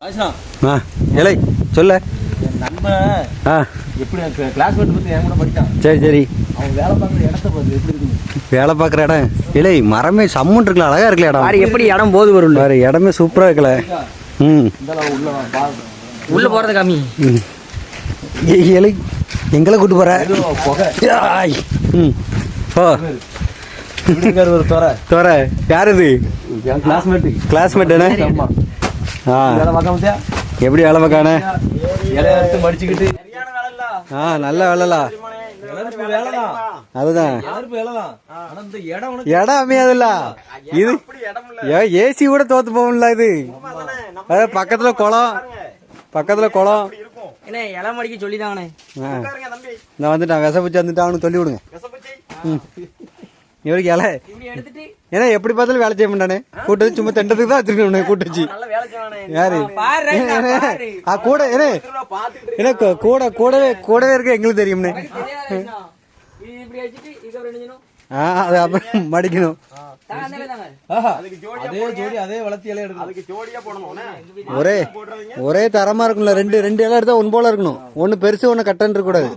ஆ இலை சொல்ல. ஆ. எப்படி கிளாஸ்மேட் பத்தி என் கூட படிச்சான். சரி சரி. அவன் வேலை பார்க்குற இடத்த பார்த்து எப்படி இருக்குன்னு வேலை பார்க்குற இடம். இலை மரமே சம்முன் இருக்குல்ல அழகா இருக்குல்ல இடம். பாரு எப்படி இடம் போது வரும் வேறு இடமே சூப்பராக இருக்கல ம். உள்ள வா, பாரு. உள்ள போறது கம்மி ம். ஏய், இலை எங்களை கூட்டு போற? ஏதோ புகை. ஆய். ம். ஓ ஒரு தோற. தோற. யார் இது? என் கிளாஸ்மேட்டு கிளாஸ்மேட் என்ன வேலை பார்க்க முடியா எப்படி வேலை பார்க்கானே எடுத்து மடிச்சுக்கிட்டு. ஆ நல்ல வேலைலா அதுதான். இடம் அமையாதுல்ல. இது ஏசி கூட தோத்து போகும்ல இது. பக்கத்துல குளம். பக்கத்துல குளம். என்ன இலை மடிக்க சொல்லிதாங்கண்ணே ஆ. நான் வந்துட்டான். விசப்பூச்சி வந்துட்டு அவனுக்கு சொல்லி விடுங்க ம். இவருக்கு இலை. ஏன்னா எப்படி பார்த்தாலும் வேலை செய்ய மாட்டானே. கூட்டு வச்சு சும்மா திண்டத்துக்கு தான் வச்சிருக்கேன் கூட்டு வச்சு. நல்ல வேலை செய்வானே. யாரு? பாரு பாரு ஆ கூட ஏனே ஏன்னா கூட கூடவே கூடவே இருக்க எங்களுக்கு தெரியும்னே. ஆ அது அப்புறம் மடிக்கணும். ஒரே ஒரே தரமா இருக்கும்ல. ரெண்டு ரெண்டு இலை எடுத்தா ஒன் போல இருக்கணும். ஒன்னு பெருசு ஒன்னு கட்டன் இருக்க கூடாது